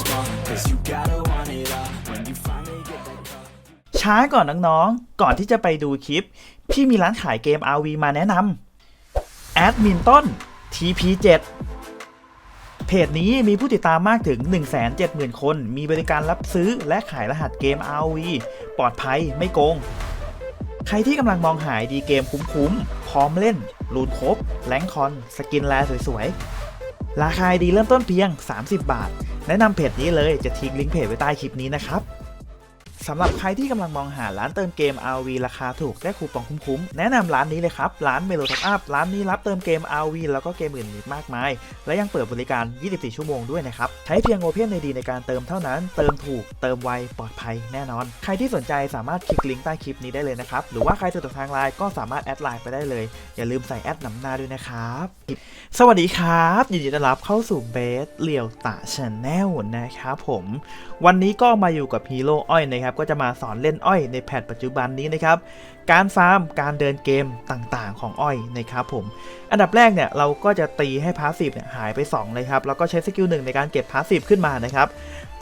small. Cause you gotta want it all. When you finally get that call. ช้าก่อนน้องๆ ก่อนที่จะไปดูคลิป พี่มีร้านขายเกม RV มาแนะนำแอดมินต้น TP7 เพจนี้มีผู้ติดตามมากถึง 170,000 คน มีบริการรับซื้อและขายรหัสเกม RV ปลอดภัยไม่โกง ใครที่กำลังมองหายดีเกมคุ้มๆ พร้อมเล่นรูนครบแรงคอน สกินแลสวยๆ ราคาดีเริ่มต้นเพียง 30 บาท แนะนำเพจนี้เลยจะทิ้งลิงก์เพจไว้ใต้คลิปนี้นะครับ สำหรับใครที่กำลังมองหาร้านเติมเกม RV ราคาถูกและคูปองคุ้มๆ แนะนำร้านนี้เลยครับ ร้านเมโลท็อปอัพร้านนี้รับเติมเกม RV แล้วก็เกมอื่นอีกมากมาย และยังเปิดบริการ 24 ชั่วโมงด้วยนะครับ ใช้เพียงโอเพนในดีในการเติมเท่านั้น เติมถูกเติมไวปลอดภัยแน่นอน ใครที่สนใจสามารถคลิกลิงก์ใต้คลิปนี้ได้เลยนะครับ หรือว่าใครสะดวกทางไลน์ก็สามารถแอดไลน์ไปได้เลย อย่าลืมใส่แอดนำหน้าด้วยนะครับสวัสดีครับยินดีต้อนรับเข้าสู่เบสเลียวตาชาแนลนะครับผม วันนี้ก็มาอยู่กับฮีโร่อ้อยนะครับก็จะมาสอนเล่นอ้อยในแพทปัจจุบันนี้นะครับ การฟาร์มการเดินเกมต่างๆ ของอ้อยนะครับผม อันดับแรกเนี่ยเราก็จะตีให้พาสซีฟเนี่ยหายไป 2 เลยครับ แล้วก็ใช้สกิลหนึ่งในการเก็บพาสซีฟขึ้นมานะครับ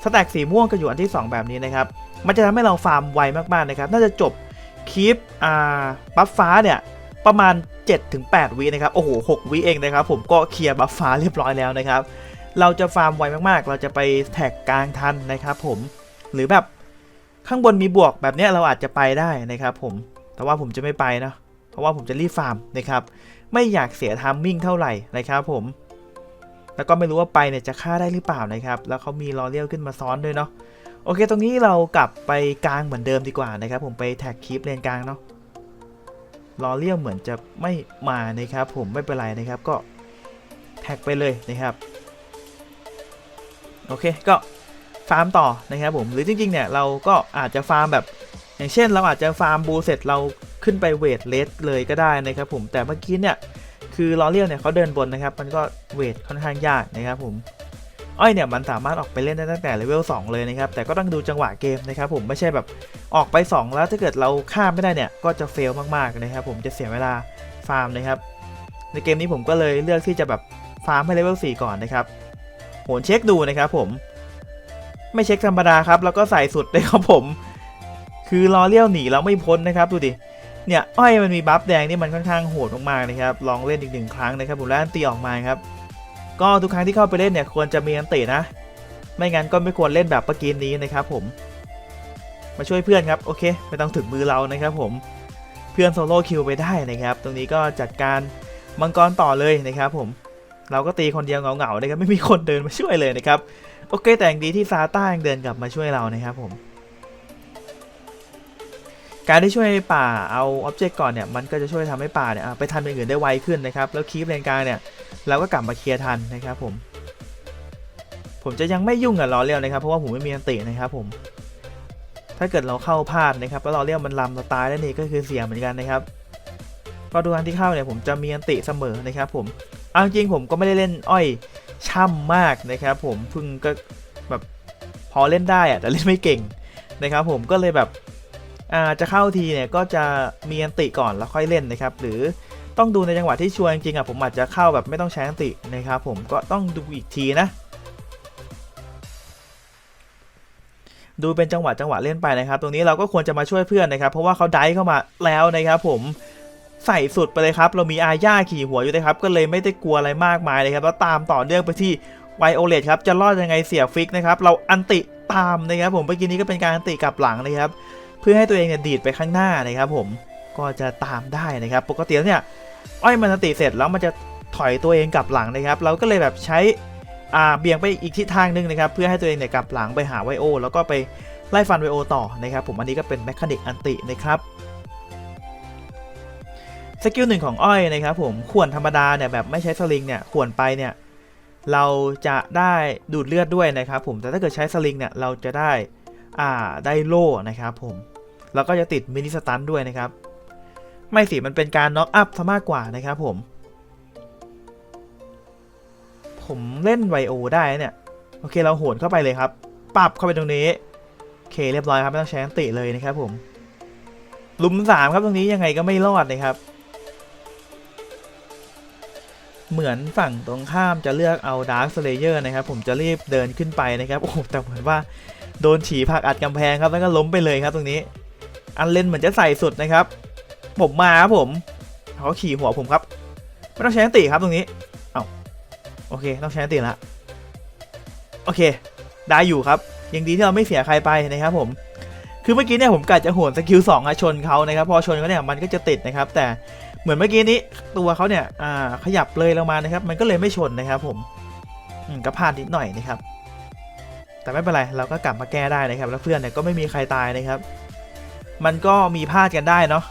สแต็กสีม่วงก็อยู่อันที่ 2 แบบนี้นะครับ มันจะทำให้เราฟาร์มไวมากๆนะครับ น่าจะจบคลิปอ่าบัฟฟ้าเนี่ยประมาณ 7-8 วินะครับ โอ้โห 6 วิเองนะครับ ผมก็เคลียร์บัฟฟ้าเรียบร้อยแล้วนะครับ เราจะฟาร์มไวมากๆ เราจะไปแท็กกลางทันนะครับผม หรือแบบ ข้างบนมีบวกแบบนี้เราอาจจะไปได้นะครับผม แต่ว่าผมจะไม่ไปเนาะเพราะว่าผมจะรีบฟาร์มนะครับ ไม่อยากเสียทามมิ่งเท่าไหร่นะครับผม แล้วก็ไม่รู้ว่าไปเนี่ยจะฆ่าได้หรือเปล่านะครับ แล้วเขามีลอเลียลขึ้นมาซ้อนด้วยเนาะ โอเค ตรงนี้เรากลับไปกลางเหมือนเดิมดีกว่านะครับ ผมไปแท็กคลิปเลนกลางเนาะ ลอเลียลเหมือนจะไม่มานะครับผมไม่เป็นไรนะครับก็แท็กไปเลยนะครับ โอเคก็ ฟาร์มต่อนะครับผมหรือจริงๆเนี่ยเราก็อาจจะฟาร์มแบบ อย่างเช่น เราอาจจะฟาร์มบูเสร็จเราขึ้นไปเวทเลสเลยก็ได้นะครับผมแต่เมื่อกี้เนี่ยคือลอเลียลเนี่ยเขาเดินบนนะครับมันก็เวทค่อนข้างยากนะครับผมอ้อยเนี่ยมันสามารถออกไปเล่นได้ตั้งแต่เลเวล2เลยนะครับแต่ก็ต้องดูจังหวะเกมนะครับผมไม่ใช่แบบออกไป 2 แล้วถ้าเกิดเราข้ามไม่ได้เนี่ยก็จะเฟลมากๆนะครับผมจะเสียเวลาฟาร์มนะครับในเกมนี้ผมก็เลยเลือกที่จะแบบฟาร์มให้เลเวล4ก่อนนะครับโหนเช็คดูนะครับผม ไม่เช็คธรรมดาครับ แล้วก็ใส่สุดเลยครับผม คือรอเลี้ยวหนีเราไม่พ้นนะครับดูดิเนี่ยอ้อยมันมีบัฟแดงนี่มันค่อนข้างโหดมากๆนะครับ ลองเล่นอีกหนึ่งครั้งนะครับผมแล้วอันตีออกมาครับ ก็ทุกครั้งที่เข้าไปเล่นเนี่ยควรจะมีอันตีนะ ไม่งั้นก็ไม่ควรเล่นแบบเมื่อกี้นี้นะครับผม มาช่วยเพื่อนครับโอเคไม่ต้องถึงมือเรานะครับผม เพื่อนโซโล่คิวไปได้นะครับ ตรงนี้ก็จัดการมังกรต่อเลยนะครับผม เราก็ตีคนเดียวเหงาๆนะครับไม่มีคนเดินมาช่วยเลยนะครับ โอเคแต่อย่างดีที่ซาต้ายังเดินกลับมาช่วยเรานะครับผมการที่ช่วยป่าเอาอ็อบเจกต์ก่อนเนี่ยมันก็จะช่วยทำให้ป่าเนี่ยไปทำอย่างอื่นได้ไวขึ้นนะครับ แล้วคีบเลนกลางเนี่ยเราก็กลับมาเคลียร์ทันนะครับผม ผมจะยังไม่ยุ่งกับลอเรียลนะครับ เพราะว่าผมไม่มีอันตินะครับผม ถ้าเกิดเราเข้าพลาดนะครับแล้วลอเรียลมันลำเราตายแล้วนี่ก็คือเสียเหมือนกันนะครับก็ดูครั้งที่เข้าเนี่ยผมจะมีอันติเสมอนะครับผมเอาจริงผมก็ไม่ได้เล่นอ้อย ช่ำมากนะครับผมเพิ่งก็แบบพอเล่นได้อะแต่เล่นไม่เก่งนะครับผมก็เลยแบบจะเข้าทีเนี่ยก็จะมีอันติก่อนแล้วค่อยเล่นนะครับ หรือต้องดูในจังหวะที่ชัวร์จริงๆอะผมอาจจะเข้าแบบไม่ต้องใช้อันตินะครับผมก็ต้องดูอีกทีนะ ดูเป็นจังหวะจังหวะเล่นไปนะครับ ตรงนี้เราก็ควรจะมาช่วยเพื่อนนะครับ เพราะว่าเขาได้เข้ามาแล้วนะครับผม ใส่สุดไปเลยครับ เรามีอาญาขี่หัวอยู่นะครับ ก็เลยไม่ได้กลัวอะไรมากมายเลยครับแล้วตามต่อเนื่องไปที่ไวโอเลตครับ จะรอดยังไงเสียฟิกนะครับ เราอันติตามนะครับผมเมื่อกี้นี้ก็เป็นการอันติกลับหลังนะครับ เพื่อให้ตัวเองเนี่ยดีดไปข้างหน้านะครับ ผมก็จะตามได้นะครับ ปกติแล้วเนี่ยอ้อยมันอันติเสร็จแล้วมันจะถอยตัวเองกลับหลังนะครับ เราก็เลยแบบใช้เบี่ยงไปอีกทิศทางหนึ่งนะครับ เพื่อให้ตัวเองเนี่ยกลับหลังไปหาไวโอ แล้วก็ไปไล่ฟันไวโอต่อนะครับ ผมอันนี้ก็เป็นแมคานิกอันตินะครับ สกิลหนึ่งของอ้อยนะครับผมข่วนธรรมดาเนี่ยแบบไม่ใช้สลิงเนี่ยข่วนไปเนี่ยเราจะได้ดูดเลือดด้วยนะครับผมแต่ถ้าเกิดใช้สลิงเนี่ยเราจะได้อ่าได้โล่นะครับผมแล้วก็จะติดมินิสตันด้วยนะครับ ไม่สิมันเป็นการน็อกอัพซะมากกว่านะครับผม ผมเล่นไวโอได้เนี่ยโอเคเราโหนเข้าไปเลยครับ ปรับเข้าไปตรงนี้โอเคเรียบร้อยครับไม่ต้องใช้นติเลยนะครับผมหลุมสามครับตรงนี้ยังไงก็ไม่รอดนะครับ เหมือนฝั่งตรงข้ามจะเลือกเอาดาร์คสเลเยอร์นะครับ ผมจะรีบเดินขึ้นไปนะครับ โอ้แต่เหมือนว่าโดนฉีผักอัดกำแพงครับ แล้วก็ล้มไปเลยครับตรงนี้ อันเลนเหมือนจะใส่สุดนะครับ ผมมาครับผมเขาขี่หัวผมครับ ไม่ต้องใช้ติครับตรงนี้ เอาโอเค ต้องใช้ติละ โอเค ได้อยู่ครับ ยังดีที่เราไม่เสียใครไปนะครับผม คือเมื่อกี้เนี่ยผมกะจะโหนสกิลสองอะชนเขานะครับพอชนเขาเนี่ยมันก็จะติดนะครับ แต่เหมือนเมื่อกี้นี้ตัวเขาเนี่ยขยับเลยลงมานะครับ มันก็เลยไม่ชนนะครับผมอืมก็พลาดนิดหน่อยนะครับ แต่ไม่เป็นไรเราก็กลับมาแก้ได้นะครับ แล้วเพื่อนเนี่ยก็ไม่มีใครตายนะครับ มันก็มีพลาดกันได้เนาะ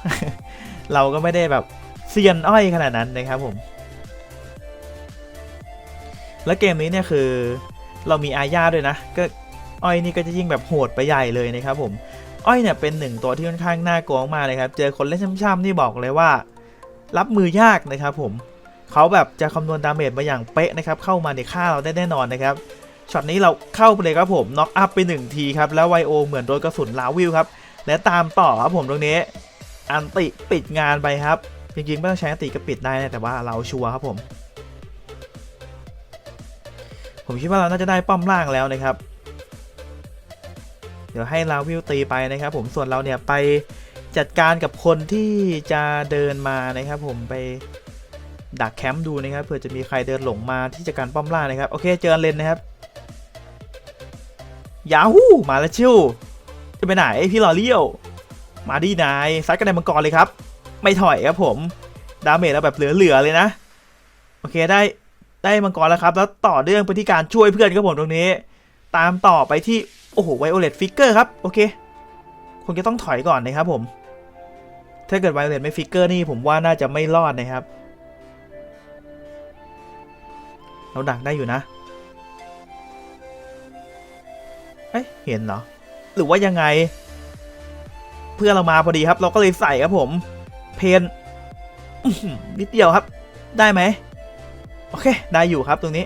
เราก็ไม่ได้แบบเซียนอ้อยขนาดนั้นนะครับผม และเกมนี้เนี่ยคือ เรามีอาญาด้วยนะก็อ้อยนี่ก็จะยิ่งแบบโหดไปใหญ่เลยนะครับผม อ้อยเนี่ยเป็นหนึ่งตัวที่ค่อนข้างน่ากลัวมากเลยครับ เจอคนเล่นช่ำๆนี่บอกเลยว่า รับมือยากนะครับผมเขาแบบจะคำนวณดาเมจมาอย่างเป๊ะนะครับ เข้ามาในฆ่าเราได้แน่นอนนะครับช็อตนี้เราเข้าไปเลยครับผมน็อกอัพไป1ทีครับแล้วไวโอเหมือนโดนกระสุนลาวิวครับและตามต่อครับผมตรงนี้ อันติปิดงานไปครับจริงๆไม่ต้องใช้อันติก็ปิดได้นะแต่ว่าเราชัวร์ครับผม ผมคิดว่าเราน่าจะได้ป้อมล่างแล้วนะครับ เดี๋ยวให้ลาวิวตีไปนะครับ ผมส่วนเราเนี่ยไปจัดการกับคนที่จะเดินมานะครับ ผมไปดักแคมป์ดูนะครับเผื่อจะมีใครเดินหลงมาที่จะการป้อมล่านะครับโอเคเจอเลนนะครับยาฮูมาแล้วชิวจะไปไหนพี่ลอเลี้ยว มาดีนายซัดกันในมังกรเลยครับ ไม่ถอยครับผมดาเมจเราแบบเหลือๆเลยนะ โอเคได้ได้มังกรแล้วครับ แล้วต่อเนื่องไปที่การช่วยเพื่อนครับผมตรงนี้ ตามต่อไปที่ โอ้โหไวโอเลตฟิกเกอร์ครับ โอเคคงจะต้องถอยก่อนนะครับผม ถ้าเกิดไวโอเลตไม่ฟิกเกอร์นี่ผมว่าน่าจะไม่รอดนะครับ เราดักได้อยู่นะ เอ้ยเห็นเหรอ หรือว่ายังไง เพื่อเรามาพอดีครับ เราก็เลยใส่ครับผม เพนนิดเดียวครับ ได้ไหม โอเค ได้อยู่ครับตรงนี้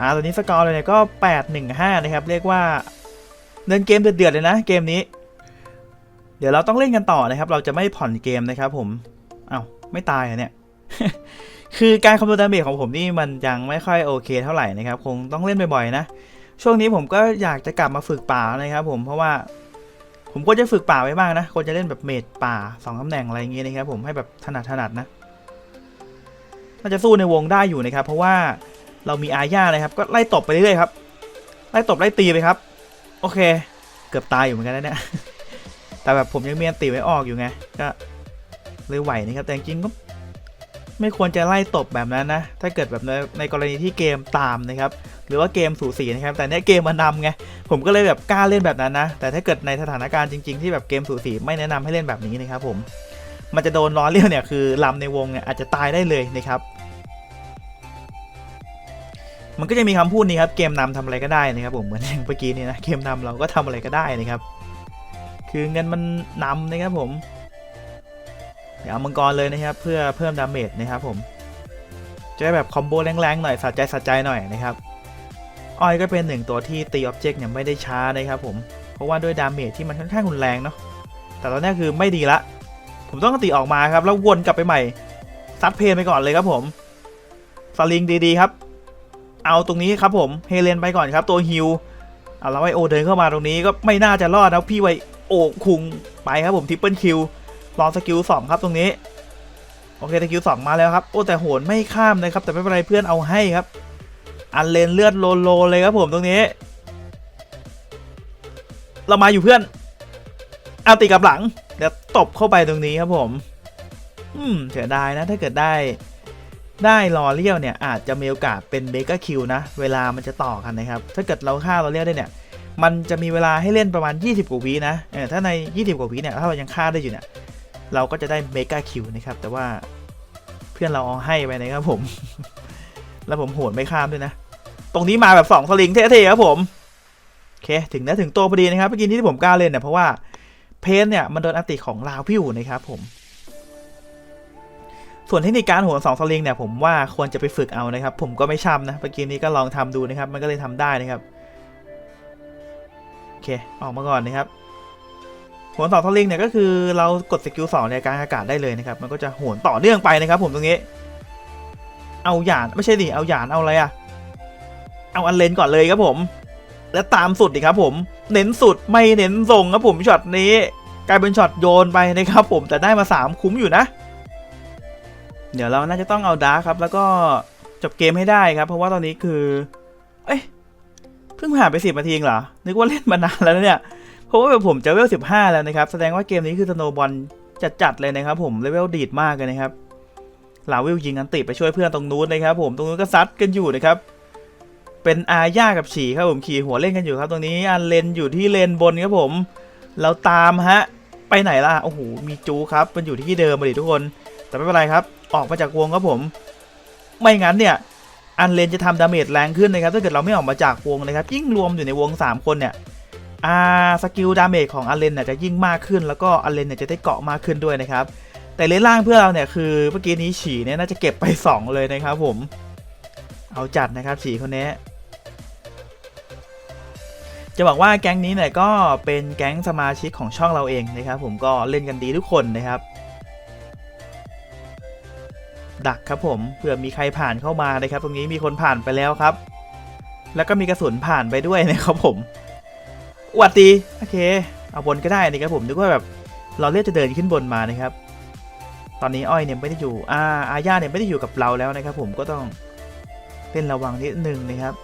อ่าตอนนี้สกอร์เลยเนี่ยก็ 8-1-5 นะครับ เรียกว่าเดินเกมเดือดๆเลยนะเกมนี้ เดี๋ยวเราต้องเล่นกันต่อนะครับ เราจะไม่ผ่อนเกมนะครับผมเอา้าไม่ตายอะเนี่ย คือการคำนวณดาเมจของผมนี่มันยังไม่ค่อยโอเคเท่าไหร่นะครับ คงต้องเล่นบ่อยๆนะ ช่วงนี้ผมก็อยากจะกลับมาฝึกป่านะครับ ผมเพราะว่าผมก็จะฝึกป่าไว้บ้างนะควรจะเล่นแบบเมดป่าสองตำแหน่งอะไรอย่างเงี้ยนะครับ ผมให้แบบถนัดถนัดนะน่าจะสู้ในวงได้อยู่นะครับ เพราะว่า เรามีอาญานะครับ ก็ไล่ตบไปเรื่อยๆครับ ไล่ตบไล่ตีไปครับ โอเค เกือบตายอยู่เหมือนกันนะเนี่ย แต่แบบผมยังมีอันตีไว้ออกอยู่ไง ก็เลยไหวนะครับ แต่จริงก็ไม่ควรจะไล่ตบแบบนั้นนะ ถ้าเกิดแบบในในกรณีที่เกมตามนะครับ หรือว่าเกมสูสีนะครับ แต่เนี้ยเกมมานำไง ผมก็เลยแบบกล้าเล่นแบบนั้นนะ แต่ถ้าเกิดในสถานการณ์จริง ๆ ที่แบบเกมสูสีไม่แนะนำให้เล่นแบบนี้นะครับผม มันจะโดนล้อเลี้ยวเนี่ยคือลำในวงเนี่ยอาจจะตายได้เลยนะครับ มันก็จะมีคำพูดนี้ครับเกมนำทำอะไรก็ได้นะครับผมเหมือนอย่างเมื่อกี้นี่นะเกมนำเราก็ทำอะไรก็ได้นะครับ คือเงินมันนำนะครับผมเดี๋ยวเอามังกรเลยนะครับ เพื่อเพิ่มดาเมจนะครับผมจะได้แบบคอมโบแรงๆหน่อยสะใจสะใจหน่อยนะครับอ้อยก็เป็นหนึ่งตัวที่ตีออบเจกต์เนี่ยไม่ได้ช้านะครับผมเพราะว่าด้วยดาเมจที่มันค่อนข้างรุนแรงเนาะแต่ตอนนี้คือไม่ดีละ ผมต้องตีออกมาครับ แล้ววนกลับไปใหม่ซัดเพนไปก่อนเลยครับผมสลิงดีๆครับ เอาตรงนี้ครับผมเฮเลนไปก่อนครับตัวฮิวเอาแล้วไอโอเดินเข้ามาตรงนี้ก็ไม่น่าจะรอดนะพี่ไวโอคุงไปครับผมทิปเปิลคิวลองสกิลสองครับตรงนี้โอเคสกิลสองมาแล้วครับโอ้แต่โหนไม่ข้ามนะครับ แต่ไม่เป็นไรเพื่อนเอาให้ครับ อันเลนเลือดโลโลเลยครับผมตรงนี้ เรามาอยู่เพื่อนเอาตีกับหลังเดี๋ยวตบเข้าไปตรงนี้ครับผม อืมเสียดายนะถ้าเกิดได้ ได้รอเลี้ยวเนี่ยอาจจะมีโอกาสเป็นเบก a คิวนะ เวลามันจะต่อกันนะครับ ถ้าเกิดเราฆ่ารอเลี้ยวได้เนี่ยมันจะมีเวลาให้เล่นประมาณ 20 กว่าวินะเออถ้าใน 20 กว่าวิเนี่ยถ้าเรายังฆ่าได้อยู่เนี่ยเราก็จะได้เมก a คิวนะครับ แต่ว่าเพื่อนเราเอาให้ไปนะครับผม แล้วผมโหนไม่ข้ามด้วยนะ ตรงนี้มาแบบสองสลิงเท่ๆครับผมโอเคถึงนะถึงตัวพอดีนะครับเมื่อกี้ที่ผมกล้าเล่นเนี่ยเพราะว่าเพนเนี่ยมันโดนอันติของลาวพิวนะครับผม ส่วนเทคนิคการโหนสองสลิงเนี่ยผมว่าควรจะไปฝึกเอานะครับ ผมก็ไม่ช่ำนะเมื่อกี้นี้ก็ลองทำดูนะครับ มันก็เลยทำได้นะครับโอเคออกมาก่อนนะครับโหนสองสลิงเนี่ยก็คือเรากดสกิลสองในกางอากาศได้เลยนะครับ มันก็จะโหนต่อเนื่องไปนะครับ ผมตรงนี้ เอาหยานไม่ใช่ดิเอาหยานเอาอะไรอะเอาอันเลนก่อนเลยครับผม และตามสุดดิครับ ผม เน้นสุดไม่เน้นส่งครับผมช็อตนี้ กลายเป็นช็อตโยนไปนะครับ ผมแต่ได้มา3คุ้มอยู่นะ เดี๋ยวเราน่าจะต้องเอาดาร์คครับ แล้วก็จบเกมให้ได้ครับ เพราะว่าตอนนี้คือ เอ้ยเพิ่งผ่านไปสิบนาทีเองเหรอ นึกว่าเล่นมานานแล้วเนี่ย เพราะว่าแบบผมจะเวลสิบห้าแล้วนะครับ แสดงว่าเกมนี้คือสโนบอลจัดๆเลยนะครับ ผมเลเวลดีดมากเลยนะครับลาวิลยิงอันติไปช่วยเพื่อนตรงนู้นนะครับ ผมตรงนู้นก็ซัดกันอยู่นะครับ เป็นอาญากับฉีครับผมขี่หัวเล่นกันอยู่ครับ ตรงนี้อันเลนอยู่ที่เลนบนครับผม เราตามฮะ ไปไหนล่ะโอ้โหมีจูครับ มันอยู่ที่เดิมมาดิทุกคน แต่ไม่เป็นไรครับ ออกมาจากวงครับผม ไม่งั้นเนี่ยอันเลนจะทำดาเมจแรงขึ้นนะครับถ้าเกิดเราไม่ออกมาจากวงนะครับยิ่งรวมอยู่ในวง 3 คนเนี่ยอ่าสกิลดาเมจของอันเลนเนี่ยจะยิ่งมากขึ้น แล้วก็อันเลนเนี่ยจะได้เกาะมากขึ้นด้วยนะครับ แต่เลนล่างเพื่อเราเนี่ยคือเมื่อกี้นี้ฉีเนี่ยน่าจะเก็บไป 2 เลยนะครับผม เอาจัดนะครับฉีคนนี้จะบอกว่าแก๊งนี้เนี่ยก็เป็นแก๊งสมาชิกของช่องเราเองนะครับ ผมก็เล่นกันดีทุกคนนะครับ ดักครับผมเผื่อมีใครผ่านเข้ามานะครับ ตรงนี้มีคนผ่านไปแล้วครับ แล้วก็มีกระสุนผ่านไปด้วยนะครับผมหวัดดีโอเค เอาบนก็ได้นะครับผมนึกว่าแบบเราเลือกจะเดินขึ้นบนมานะครับ ตอนนี้อ้อยเนี่ยไม่ได้อยู่อาอาญาเนี่ยไม่ได้อยู่กับเราแล้วนะครับ ผมก็ต้องเล่นระวังนิดนึงนะครับ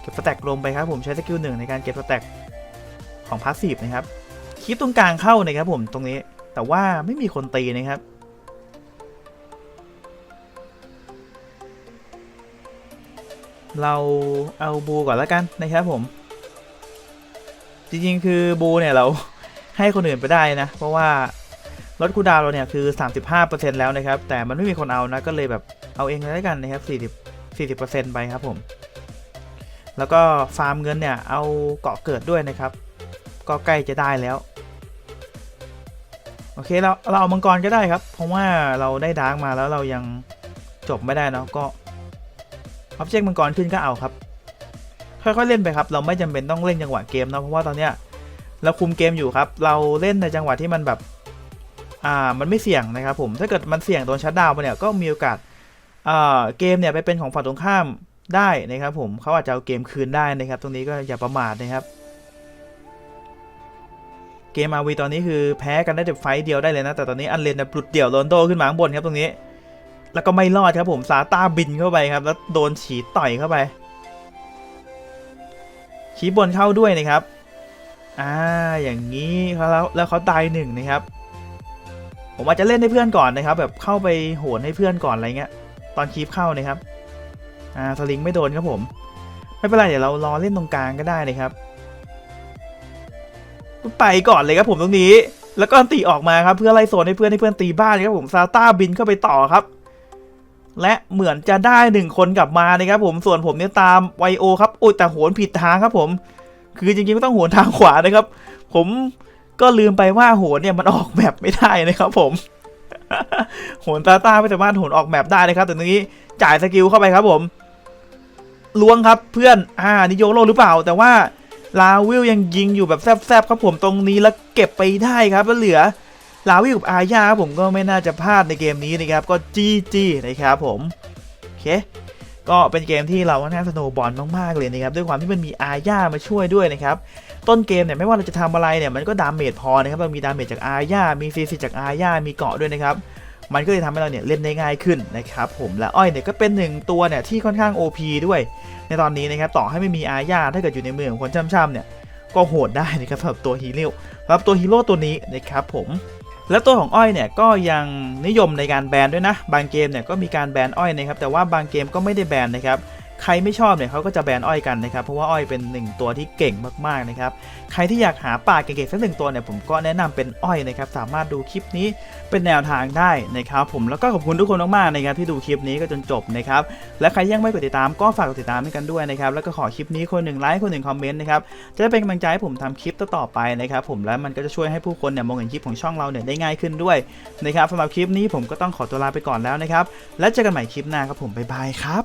เก็บสแต็กลงไปครับ ผมใช้สกิลหนึ่งในการเก็บสแต็กของพาสซีฟนะครับคลิปตรงกลางเข้านะครับผมตรงนี้แต่ว่าไม่มีคนตีนะครับ เราเอาบูก่อนแล้วกันนะครับผม จริงๆ คือบูเนี่ยเราให้คนอื่นไปได้นะ เพราะว่าลดคูดาวเราเนี่ยคือ 35%แล้วนะครับ แต่มันไม่มีคนเอานะ ก็เลยแบบเอาเองเลยแล้วกันนะครับ40 40%ไปครับผม แล้วก็ฟาร์มเงินเนี่ยเอาเกาะเกิดด้วยนะครับ ก็ใกล้จะได้แล้ว โอเคเราเราเอามังกรก็ได้ครับ เพราะว่าเราได้ดาร์กมาแล้วเรายังจบไม่ได้เนาะก็ ออบเจกต์มังกรขึ้นก็เอาครับ ค่อยๆเล่นไปครับ เราไม่จำเป็นต้องเล่นจังหวะเกมนะเพราะว่าตอนเนี้ยเราคุมเกมอยู่ครับ เราเล่นในจังหวะที่มันแบบ อ่า มันไม่เสี่ยงนะครับผม ถ้าเกิดมันเสี่ยงโดนชัดดาวไปเนี่ย ก็มีโอกาส อ่า เกมเนี่ยไปเป็นของฝั่งตรงข้ามได้นะครับผมเขาอาจจะเอาเกมคืนได้นะครับ ตรงนี้ก็อย่าประมาทนะครับ เกมอาวีตอนนี้คือแพ้กันได้แต่ไฟเดียวได้เลยนะ แต่ตอนนี้อันเลนเนี่ยปลุดเดี่ยวโรนโดขึ้นมาข้างบนครับตรงนี้ แล้วก็ไม่รอดครับผมซาต้าบินเข้าไปครับ แล้วโดนฉีดต่อยเข้าไปชี้บนเข้าด้วยนะครับ อ่าอย่างนี้แล้วแล้วเขาตายหนึ่งนะครับ ผมอาจจะเล่นให้เพื่อนก่อนนะครับ แบบเข้าไปโหนให้เพื่อนก่อนอะไรเงี้ย ตอนคีฟเข้านะครับ อ่าสลิงไม่โดนครับผม ไม่เป็นไรเดี๋ยวเรารอเล่นตรงกลางก็ได้นะครับไปก่อนเลยครับผมตรงนี้แล้วก็ตีออกมาครับเพื่อไล่โซนให้เพื่อนให้เพื่อนตีบ้านครับผมซาต้าบินเข้าไปต่อครับ และเหมือนจะได้หนึ่งคนกลับมานะครับผมส่วนผมเนี่ยตามไวโอครับโอ้ยแต่โหนผิดทางครับผม คือจริงๆไม่ต้องโหนทางขวานะครับ ผมก็ลืมไปว่าโหนเนี่ยมันออกแบบไม่ได้นะครับผมโหนตาตาไม่สามารถโหนออกแบบได้นะครับแต่ตรงนี้จ่ายสกิลเข้าไปครับผมล้วงครับเพื่อนอ่านิโยโรหรือเปล่า แต่ว่าลาวิลยังยิงอยู่แบบแซบๆครับผมตรงนี้แล้วเก็บไปได้ครับแล้วเหลือ ลาวิกับอาญาครับผมก็ไม่น่าจะพลาดในเกมนี้นะครับ ก็จีจีนะครับผม โอเค ก็เป็นเกมที่เราค่อนข้างสนว์บอลมากๆเลยนะครับ ด้วยความที่มันมีอาญามาช่วยด้วยนะครับ ต้นเกมเนี่ยไม่ว่าเราจะทำอะไรเนี่ยมันก็ดาเมจพอนะครับ เรามีดาเมจจากอาญา มีซีซีจากอาญา มีเกาะด้วยนะครับ มันก็เลยทำให้เราเนี่ยเล่นได้ง่ายขึ้นนะครับผม และอ้อยเนี่ยก็เป็นหนึ่งตัวเนี่ยที่ค่อนข้าง OP ด้วย ในตอนนี้นะครับต่อให้ไม่มีอาญาถ้าเกิดอยู่ในมือของคนช่ำๆเนี่ยก็โหดได้นะครับสำหรับตัวฮีโร่สำหรับตัวฮีโร่ตัวนี้นะครับผม แล้วตัวของอ้อยเนี่ยก็ยังนิยมในการแบนด้วยนะ บางเกมเนี่ยก็มีการแบนอ้อยนะครับแต่ว่าบางเกมก็ไม่ได้แบนนะครับ ใครไม่ชอบเนี่ยเขาก็จะแบนอ้อยกันนะครับเพราะว่าอ้อยเป็นหนึ่งตัวที่เก่งมากๆนะครับใครที่อยากหาป่าเก่งๆสักหนึ่งตัวเนี่ยผมก็แนะนำเป็นอ้อยนะครับสามารถดูคลิปนี้เป็นแนวทางได้นะครับผมแล้วก็ขอบคุณทุกคนมากๆนะครับที่ดูคลิปนี้ก็จนจบนะครับและใครยังไม่กดติดตามก็ฝากกดติดตามให้กันด้วยนะครับแล้วก็ขอคลิปนี้คนหนึ่งไลค์คนหนึ่งคอมเมนต์นะครับจะได้เป็นกำลังใจให้ผมทำคลิปต่อไปนะครับผมและมันก็จะช่วยให้ผู้คนเนี่ยมองเห็นคลิปของช่องเราเนี่ยได้ง่ายขึ้นด้วยนะครับสำหรับคลิปนี้ผมก็ต้องขอตัวลาไปก่อนแล้วนะครับ และเจอกันใหม่คลิปหน้าครับผมบ๊ายบายครับ